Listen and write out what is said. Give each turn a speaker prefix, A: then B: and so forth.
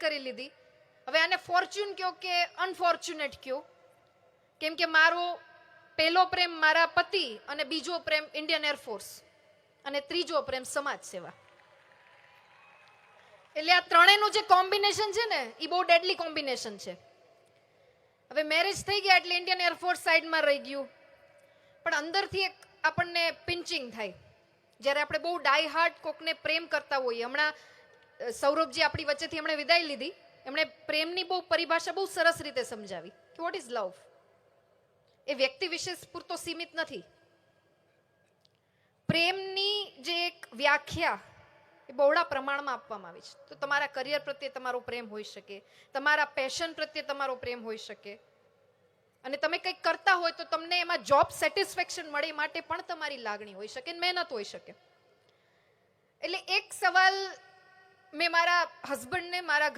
A: કરી લીધી. હવે આને ફોર્ચ્યુન કયો કે અનફોર્ચ્યુનેટ કયો? કેમ કે મારો પહેલો પ્રેમ મારા પતિ અને બીજો પ્રેમ ઇન્ડિયન એરફોર્સ અને ત્રીજો પ્રેમ સમાજ સેવા. એટલે આ ત્રણેયનું જે કોમ્બિનેશન છે ને એ બહુ ડેડલી કોમ્બિનેશન છે. હવે મેરેજ થઈ ગયા એટલે ઇન્ડિયન એરફોર્સ સાઈડમાં રહી ગયું. પણ અંદરથી એક આપણને પિંચિંગ થાય. જ્યારે આપણે બહુ ડાય હાર્ટ કોકને પ્રેમ કરતા હોઈએ. હમણાં સૌરભજી આપણી વચ્ચેથી એમણે વિદાય લીધી. એમણે પ્રેમની બહુ પરિભાષા બહુ સરસ રીતે સમજાવી. કે વોટ ઇઝ લવ એ વ્યક્તિ વિશેષ પૂરતો સીમિત નથી. પ્રેમની જે એક વ્યાખ્યા એ બહોળા પ્રમાણમાં આપવામાં આવી છે. તો તમારા કરિયર પ્રત્યે તમારો પ્રેમ હોઈ શકે. તમારા પેશન પ્રત્યે તમારો પ્રેમ હોઈ શકે. અને તમે કંઈક કરતા હોય તો તમને એમાં જોબ સેટિસ્ફેક્શન મળે માટે પણ તમારી લાગણી હોઈ શકે મહેનત હોઈ શકે. એટલે એક સવાલ મેં મારા હસબન્ડને મારા ઘર